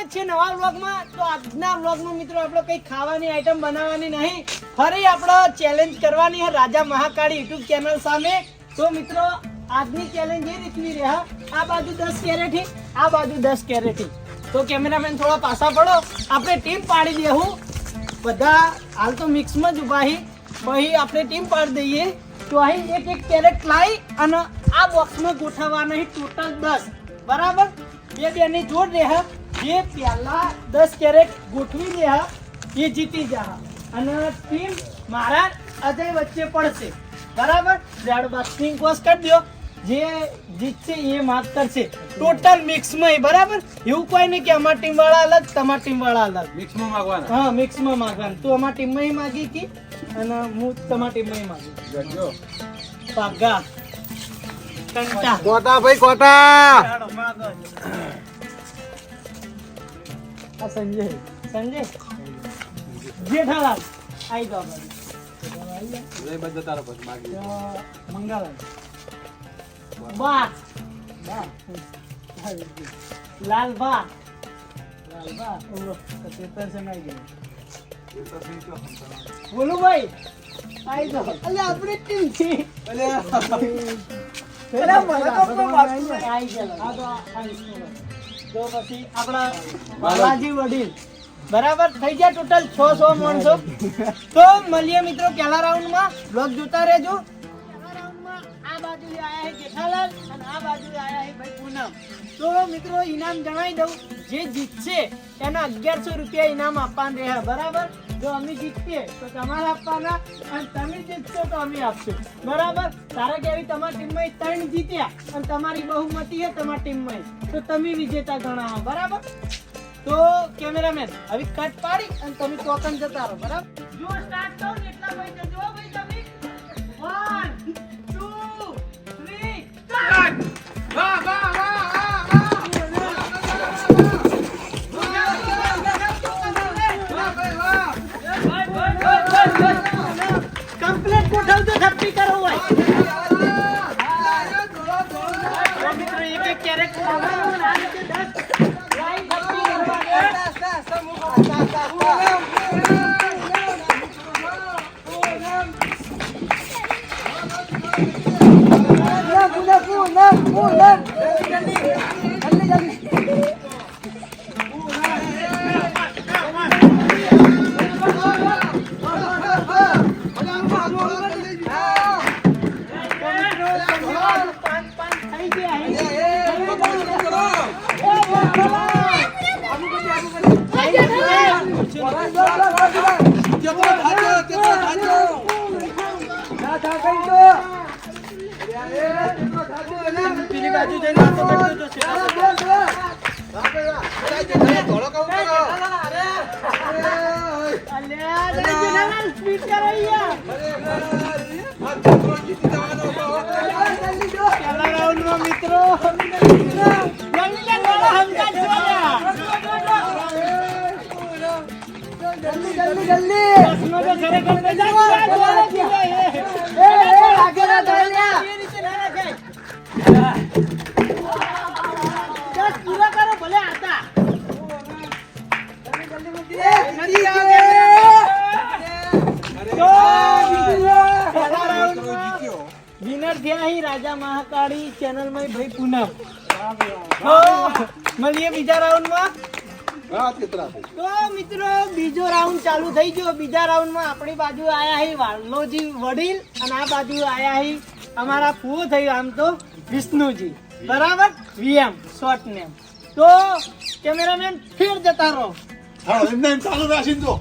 સ્વાગત છે નવા વ્લોગમાં. તો આજના વ્લોગમાં મિત્રો આપણે કંઈ ખાવાની આઈટમ બનાવવાની નહીં. ફરી આપણે ચેલેન્જ કરવાની છે રાજા મહાકાળી યુટ્યુબ ચેનલ સામે. તો મિત્રો, આજની ચેલેન્જ એ રીતની રહે. આ બાજુ દસ કેરેટી, આ બાજુ દસ કેરેટી. તો કેમેરામેન થોડા પાછા પડો. આપણે ટીમ પાડી દેવું બધા, હાલ તો મિક્સમાં જ ઊભા પછી આપણે ટીમ પાડી દઈએ. તો અહીં એક એક કેરેટ લાવી અને આ બોક્સમાં ગોઠવવાના ટોટલ દસ. બરાબર? બે બેની જોડ રહે. જે પહેલા દસ કેરેટ ગોઠવી દે એ જીતી જા અને ટીમ મારા અજય વચ્ચે પડશે. બરાબર? રેડ બાસ્ટિંગ કોસ કરી દો જે જીતશે એ માફ કરશે ટોટલ મિક્સમાં ય, બરાબર? એવું કોઈ નહીં કે અમારા ટીમ વાળા અલગ તમારી ટીમ વાળા અલગ. મિક્સમાં માંગવાના. હા મિક્સમાં માંગવાનું. તું અમારા ટીમમાં ય માગી હતી અને હું તમારી ટીમમાં ય માગી પાગા. કંટા. કોટા ભાઈ કોટા. આ સંજય. સંજય? જેઠાલાલ આઈ જાઓ બાજુ. બધા તારો પછી માગી તો મંગાલાલ બા. બા. લાલ બા. લાલ બા. ઓલો પેપર સમાઈ ગયું. બોલો ભાઈ. આઈ જાઓ. અલે આપણે ટીમ છે પેલા મને તો કોઈ નહીં. ગયો. આ તો આઈ ગયેલો. તો પછી આપણા બાલાજી વડીલ. બરાબર? થઈ ગયા ટોટલ છ સો માણસો. તો મળીએ મિત્રો પહેલા રાઉન્ડમાં બ્લોગ જોતા રહેજો. તો મિત્રો ઇનામ જણાવી દઉં. જે જીતશે એના અગિયારસો રૂપિયા ઇનામ આપવાના રહ્યા, બરાબર? જો અમે જીતીએ, તો તમારે આપવાના અને તમે જીતશો તો અમે આપશું. બરાબર? તારા કેવી તમારી ટીમમાં ત્રણ જીત્યા અને તમારી બહુમતી છે તમારી ટીમમાં તો તમે વિજેતા ગણાવો, બરાબર? તો કેમેરામેન, હવે કટ પાડી અને તમે ટોકન જતા રહો, બરાબર? જો સ્ટાર્ટ કરો એટલા ભાઈ ગોઠવજો થપ્પી કરો હોય તો મિત્રો એક એક કેરેટ લાવવાનું અને પેલી બાજુ જઈને વાતો કરતો જશે. અલ્યા, અરે જેઠાલાલ, સ્પીડ કરો યાર. પહેલા મિત્રો આતા વિનર થયા અહીં રાજા મહાકાળી ચેનલમાં ભાઈ પૂનમ. મળીએ બીજા રાઉન્ડમાં. તો બીજા રાઉન્ડમાં આપણી બાજુ આયા હી વાલોજી વડીલ અને આ બાજુ આયા હી અમારા ફૂવો થયું આમ તો વિષ્ણુજી. બરાબર? વીએમ શોર્ટ નેમ તો કેમેરામેન ફેર જતા રહો. ચાલુ રાખી દો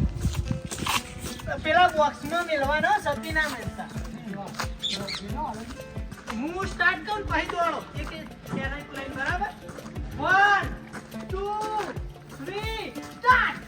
પેલા બોક્સમાં મેલવાનો સતી ના મેલતા હું સ્ટાર્ટ કરું પછી દોડો. એક એક બરાબર? વન ટુ થ્રી સ્ટાર્ટ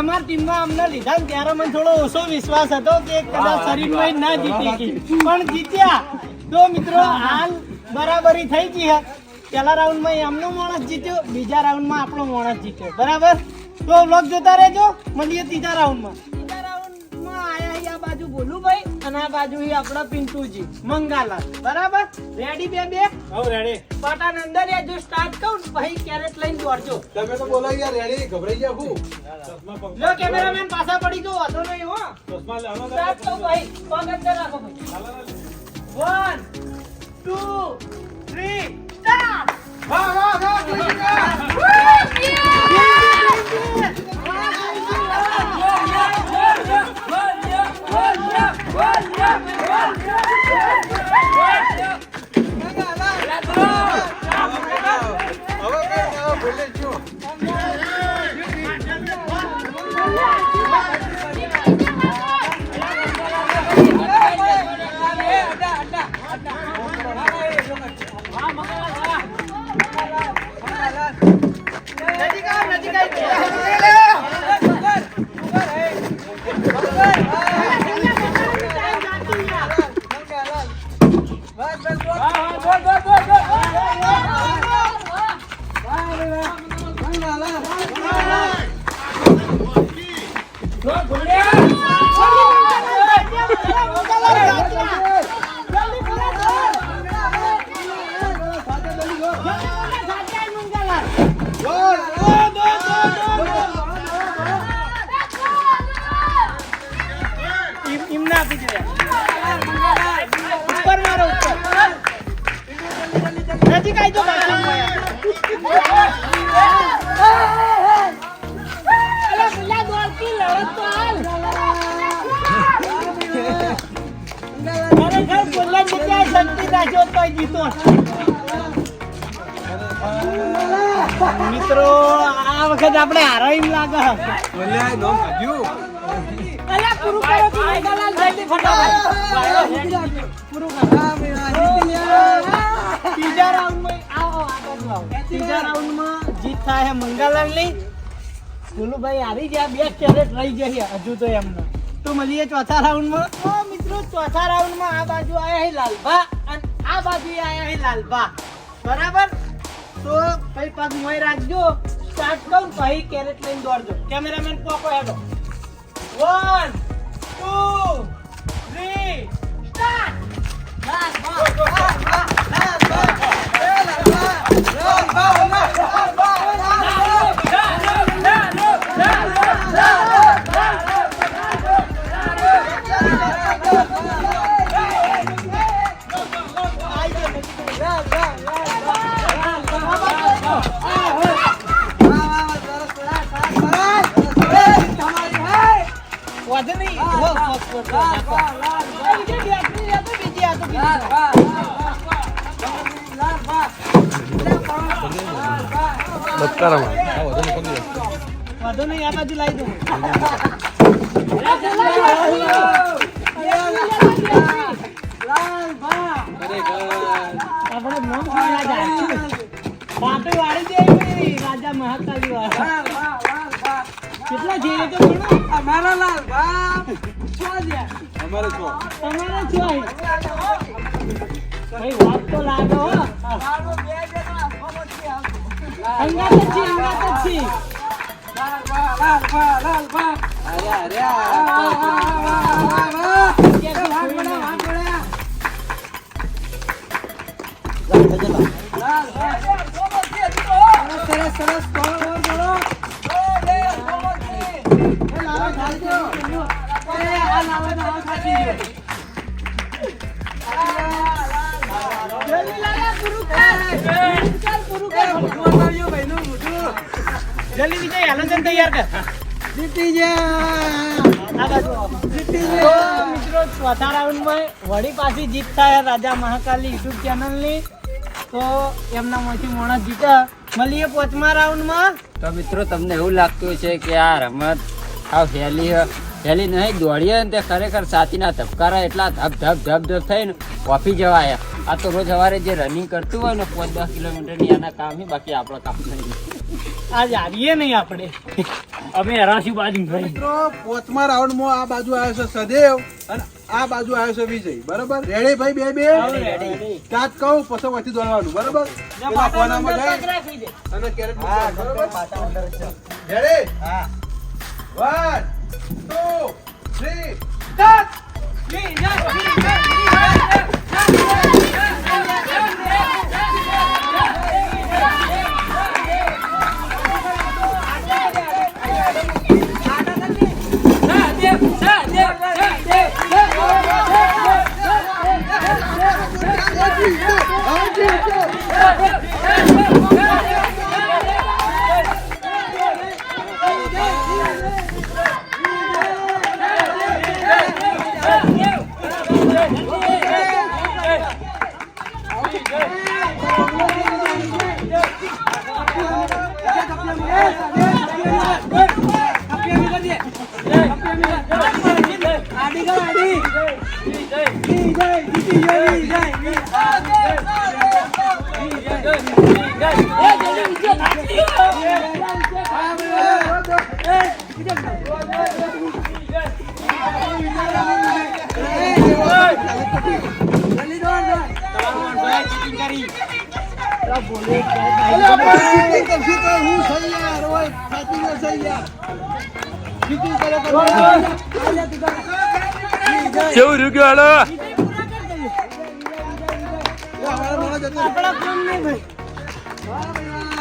અમાર ટીમમાં અમને લીધા ત્યારે મને થોડો ઓછો વિશ્વાસ હતો કે કદાચ શરીરમાં ના જીતી પણ જીત્યા. તો મિત્રો હાલ બરાબરી થઈ ગઈ પહેલા રાઉન્ડમાં એમનો માણસ જીત્યો, બીજા રાઉન્ડમાં આપણો માણસ જીત્યો. બરાબર? તો વ્લોગ જોતા રહેજો. મળીએ ત્રીજા રાઉન્ડમાં. અહીં ભોલુભાઈ અને આ બાજુ એ આપણા પિન્ટુજી. મંગાલા. બરાબર? રેડી બે બે? હવ રેડી પાટા અંદર યા જો સ્ટાર્ટ કરું ભાઈ કેરેટ લઈને દોડજો. તમે તો બોલો યાર રેડી ગભરાઈ ગયા હું લો કેમેરામેન પાછા પડી જો વાતો નહીં હો. ચશ્મા લેવાનો સ્ટાર્ટ કરો ભાઈ. પગ અંદર રાખો ભાઈ. વન ટુ થ્રી સ્ટાર્ટ વાહ વાહ વાહ હવે તો ખરેખર શક્તિ રાખ્યો તો જીતો મિત્રો આ વખત આપણે હારો એમ લાગે બોલ્યા નોમ કાઢ્યું. અલ્યા પૂરું કરો તું મેઘાલાલ જલ્દી ફટાફટ. પૂરું કરો. ત્રીજા રાઉન્ડમાં આવો આગળ આવો ત્રીજા રાઉન્ડમાં જીત થાય મંગાલાલની ગુલુભાઈ હારી ગયા બે કેરેટ રહી ગયા હજુ તો એમને તો મળીએ ચોથા રાઉન્ડમાં તો મિત્રો ચોથા રાઉન્ડમાં આ બાજુ આયા છે લાલભા અને આ બાજુ આયા છે લાલભા બરાબર તો ભાઈ પગ મોય રાખજો સ્ટાર્ટ કરું પછી કેરેટ લઈને દોડજો કેમેરામેન પોકો હેડો વન ટુ થ્રી સ્ટાર્ટ વાંધો વાંધો નહીં આ બાજુ લાવી દઉં આપણે નામ રાજા મહાકાલી કેટલા છે એ તો ગણો અમારે છો તમારે છો આવી? ભાઈ વાત તો લાગે હો. અંગાત જ છે અંગાત જ છે જલ્દી લાલા, પૂરું કર. ચાલ, સરસ કર. તૈયાર કર જીતી. તો મિત્રો ચોથા વળી પાછી જીત થાય રાજા મહાકાલી યુટ્યુબ ચેનલની તો એમનામાંથી માણસ જીતા મળીએ પાંચમા રાઉન્ડમાં તો મિત્રો તમને એવું લાગતું છે કે આ રમત આ હેલી હેલી નહીં દોડીએ ને તે ખરેખર સાતીના ધબકારા એટલા ધબ ધબ ધબ ધબ થઈને કોફી જવાય. આ તો રોજ સવારે જે રનિંગ કરતું હોય ને પાંચ દસ કિલોમીટરની આના કામ બાકી આપણો કામ નહીં. આજ આવીએ નહીં આપણે. અમે હરાશી બાજુ મિત્રો પોચમા રાઉન્ડમાં આ બાજુ આવ્યો છે સદેવ અને આ બાજુ આવ્યો છે વિજય. બરાબર? રેડી ભાઈ બે બે? સ્ટાર્ટ કહું પછી વચ્ચે દોડવાનું. બરાબર? પેલા કોનામાં જાય. અને કેરેટ બરાબર રેડી હા. વન ટુ થ્રી સ્ટાર્ટ અલા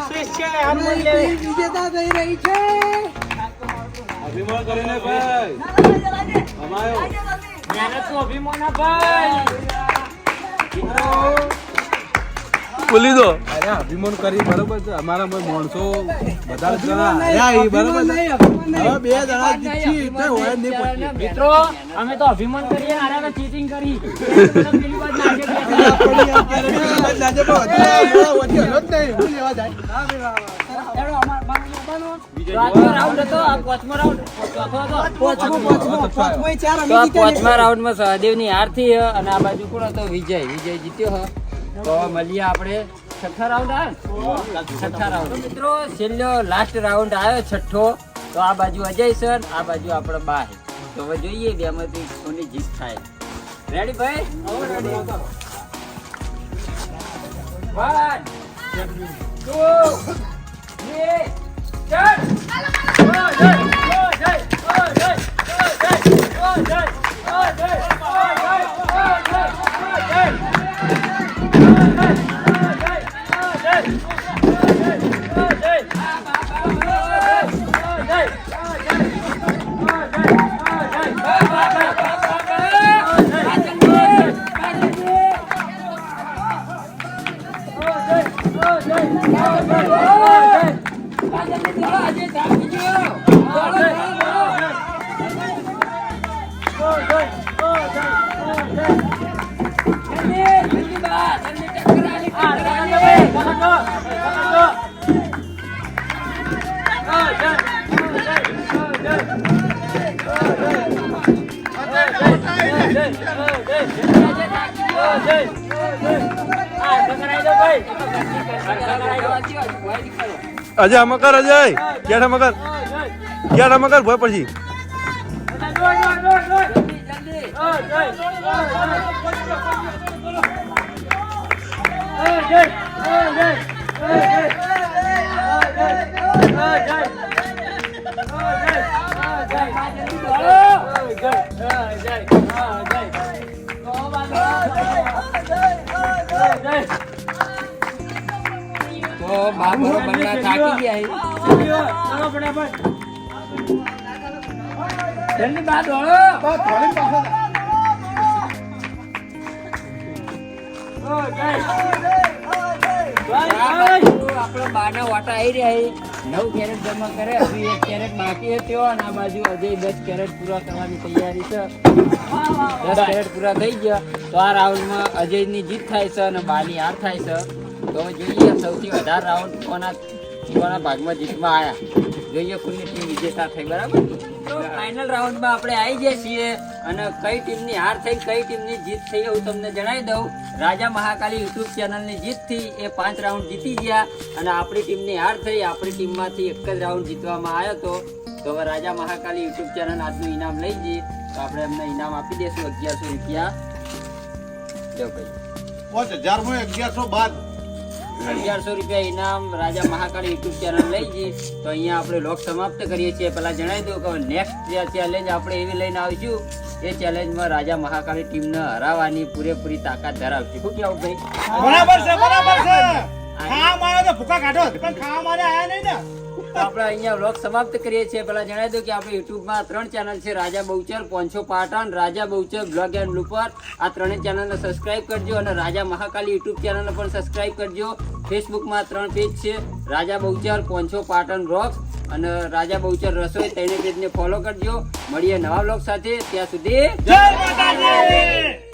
સ્પેશિયલ રહ્યું કે લેવી વિજેતા થઈ રહી છે અભિમાન કરીને ભાઈ. અમારો. મહેનતનું અભિમાન ભાઈ. બોલી દો. અરે અભિમાન કરી બરોબર છે. અમારા માં માણસો બધા જણા બરોબર હવે બે જણા જીતી એટલે હોય નહીં પછી. મિત્રો અમે તો અભિમાન કરીએ ને આને ચીટિંગ કરી. પેલી વાત નાખે છે. લાજે તો હજી વચ્ચે હલો જ નહીં હું લેવા જાય? પાંચમો રાઉન્ડ હતો આ પાંચમો રાઉન્ડ ચોથો હતો તો આ પાંચમા. રાઉન્ડમાં સહદેવની હાર થઈ અને આ બાજુ કોણ હતો? વિજય. વિજય જીત્યો હ. તો મળીએ આપણે છઠ્ઠા રાઉન્ડ આવે છઠ્ઠા રાઉન્ડ મિત્રો છેલ્લો લાસ્ટ રાઉન્ડ આવ્યો છઠ્ઠો તો આ બાજુ અજય સર આ બાજુ આપણે બા તો હવે જોઈએ બેમાંથી કોની જીત થાય રેડી ભાઈ one two three start Ajay મકર અજય ક્યાં મકર ક્યાં મકર ભોય પછી તો બાબરો બંગલા થાકી ગયા છે જલ્દી બાદ દોડો આપડે બાના વાટા આવી રહ્યા નવ કેરેટ જમા કરે, હજી એક કેરેટ બાકી હતો અને આ બાજુ અજય દસ કેરેટ પૂરા કરવાની તૈયારી છે. દસ કેરેટ પૂરા થઈ ગયા. તો આ રાઉન્ડમાં અજયની જીત થાય છે અને બાની હાર થાય છે. તો હવે જોઈએ, સૌથી વધારે રાઉન્ડ કોના કોના ભાગમાં જીતમાં આવ્યા જોઈએ કોની ટીમ વિજેતા થઈ, બરાબર? તો ફાઇનલ રાઉન્ડમાં આપણે આવી જઈએ છીએ. અને કઈ ટીમની હાર થઈ કઈ ટીમની જીત થઈ એવું તમને જણાવી દઉં. રાજા મહાકાલી યુટ્યુબ ચેનલની જીત થઈ એ પાંચ રાઉન્ડ જીતી ગયા અને આપણી ટીમની હાર થઈ. આપણી ટીમમાંથી એક જ રાઉન્ડ જીતવામાં આવ્યો હતો. તો હવે રાજા મહાકાલી યુટ્યુબ ચેનલ આજનું ઇનામ લઈ જઈએ. તો આપણે એમને ઇનામ આપી દઈશું અગિયારસો રૂપિયા. જો ભાઈ. પાંચ અગિયારસો બાદ. અગિયારસો રૂપિયા ઇનામ રાજા મહાકાળી યુટ્યુબ ચેનલ લઈ જઈએ. તો અહીંયા આપણે લોક સમાપ્ત કરીએ છીએ. પહેલાં જણાવી દઉં કે નેક્સ્ટ ચેલેન્જ આપણે એવી લઈને આવીશું. એ ચેલેન્જમાં રાજા મહાકાળી ટીમને હરાવવાની પૂરેપૂરી તાકાત ધરાવશે શું કેવું ભાઈ? બરાબર છે બરાબર છે. ખાવા આવ્યો તો ભૂખા કાઢો પણ ખાવા માટે આયા નહીં ને. આપણે અહીંયા વ્લોગ સમાપ્ત કરીએ છીએ. પેલા જણાવી દઉં કે આપણે યુટ્યુબમાં ત્રણ ચેનલ છે Raja Bahuchar પોંછો Patan Raja Bahuchar blog and looper આ ત્રણેય ચેનલને સબસ્ક્રાઇબ કરજો અને રાજા મહાકાલી યુટ્યુબ ચેનલને પણ સબસ્ક્રાઇબ કરજો. ફેસબુકમાં ત્રણ પેજ છે રાજા બહુચર પોંછો પાટણ બ્લોગ અને રાજા બહુચર રસોઈ તેને પેજને ફોલો કરજો. મળીએ નવા બ્લોગ સાથે. ત્યાં સુધી જય માતાજી!